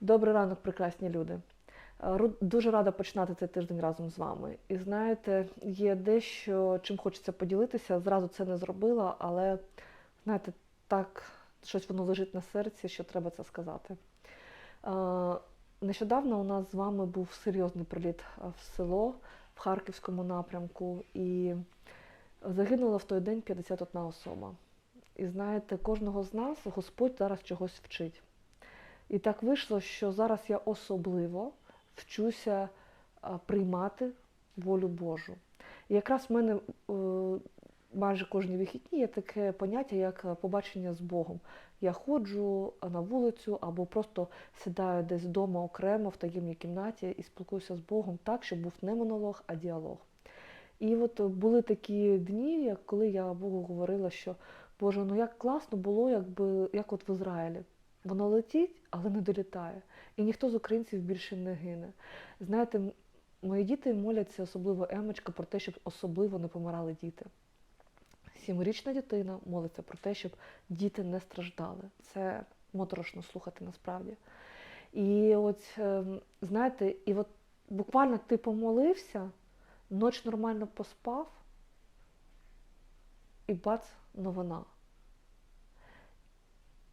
Добрий ранок, прекрасні люди. Е, Дуже рада починати цей тиждень разом з вами. І знаєте, є дещо, чим хочеться поділитися. Зразу це не зробила, але знаєте, так щось воно лежить на серці, що треба це сказати. Е, Нещодавно у нас з вами був серйозний приліт е, в село в Харківському напрямку, і загинула в той день 51 особа. І знаєте, кожного з нас Господь зараз чогось вчить. І так вийшло, що зараз я особливо вчуся приймати волю Божу. І якраз в мене е, майже кожні вихідні є таке поняття, як е, побачення з Богом. Я ходжу на вулицю або просто сідаю десь вдома окремо в таємній кімнаті і спілкуюся з Богом так, щоб був не монолог, а діалог. І от були такі дні, коли я Богу говорила, що Боже, ну як класно було, якби як от в Ізраїлі. Воно летить, але не долітає. І ніхто з українців більше не гине. Знаєте, мої діти моляться, особливо Емочка, про те, щоб особливо не помирали діти. Сімирічна дитина молиться про те, щоб діти не страждали. Це моторошно слухати насправді. І от, ем, знаєте, і от буквально ти помолився, ноч нормально поспав, і бац, новина.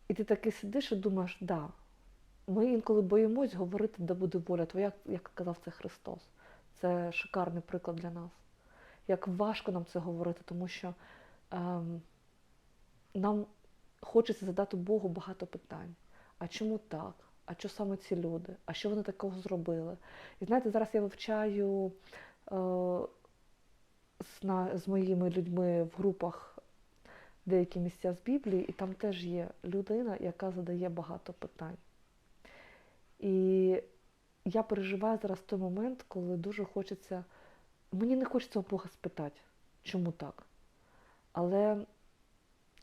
І ти таки сидиш і думаєш, да, ми інколи боїмось говорити, де буде воля твоя, як казав це Христос. Це шикарний приклад для нас. Як важко нам це говорити, тому що ем, нам хочеться задати Богу багато питань. А чому так? А що саме ці люди? А що вони такого зробили? І знаєте, зараз я вивчаю е, з, на, з моїми людьми в групах деякі місця з Біблії, і там теж є людина, яка задає багато питань. І я переживаю зараз той момент, коли дуже хочеться. Мені не хочеться у Бога спитати, чому так. Але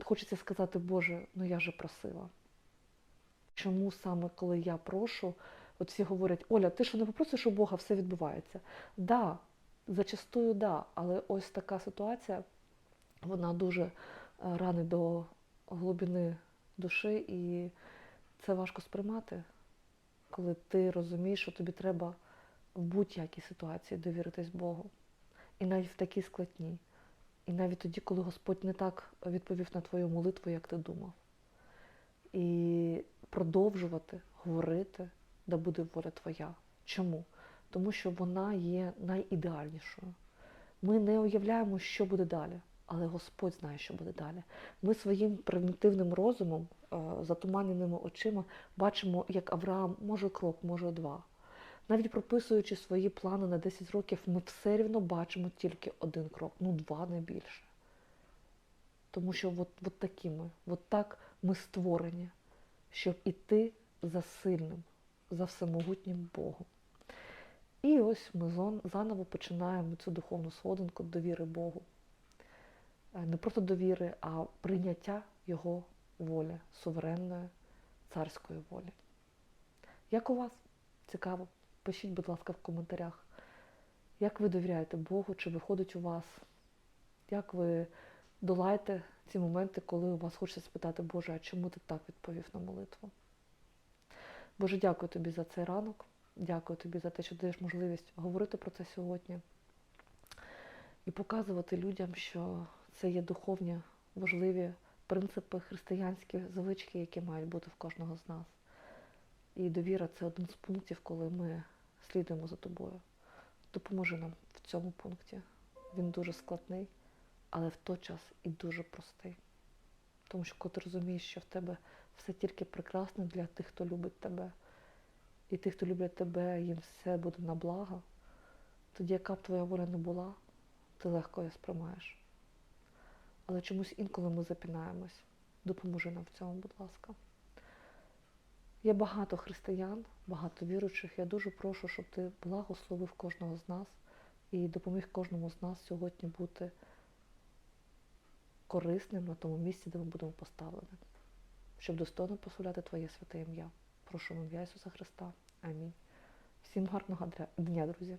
хочеться сказати, Боже, ну я же просила. Чому саме коли я прошу, от всі говорять, Оля, ти що не попросиш у Бога, все відбувається. Да, зачастую да, але ось така ситуація, вона дуже ранить до глибини душі, і це важко сприймати, коли ти розумієш, що тобі треба в будь-якій ситуації довіритись Богу. І навіть в такій складній. І навіть тоді, коли Господь не так відповів на твою молитву, як ти думав. І продовжувати говорити, да буде воля твоя. Чому? Тому що вона є найідеальнішою. Ми не уявляємо, що буде далі, але Господь знає, що буде далі. Ми своїм примітивним розумом, е, затуманеними очима бачимо, як Авраам може крок, може два. Навіть прописуючи свої плани на 10 років, ми все рівно бачимо тільки один крок, ну два не більше. Тому що от, от такі ми, от так ми створені, щоб іти за сильним, за всемогутнім Богом. І ось ми заново починаємо цю духовну сходинку довіри Богу. Е, Не просто довіри, а прийняття Його волі, суверенної царської волі. Як у вас? Цікаво. Пишіть, будь ласка, в коментарях. Як ви довіряєте Богу, чи виходить у вас? Як ви долаєте ці моменти, коли у вас хочеться спитати, Боже, а чому ти так відповів на молитву? Боже, дякую тобі за цей ранок. Дякую тобі за те, що даєш можливість говорити про це сьогодні і показувати людям, що це є духовні, важливі принципи, християнські звички, які мають бути в кожного з нас. І довіра це один з пунктів, коли ми слідуємо за тобою. Допоможи нам в цьому пункті. Він дуже складний, але в той час і дуже простий. Тому що коли ти розумієш, що в тебе все тільки прекрасне для тих, хто любить тебе, і тих, хто люблять тебе, їм все буде на благо, тоді яка б твоя воля не була, ти легко її сприймаєш. Але чомусь інколи ми запінаємось. Допоможи нам в цьому, будь ласка. Є багато християн, багато віруючих. Я дуже прошу, щоб ти благословив кожного з нас і допоміг кожному з нас сьогодні бути корисним на тому місці, де ми будемо поставлені, щоб достойно прославляти Твоє святе ім'я. Прошу ім'я Ісуса Христа. Амінь. Всім гарного дня, друзі!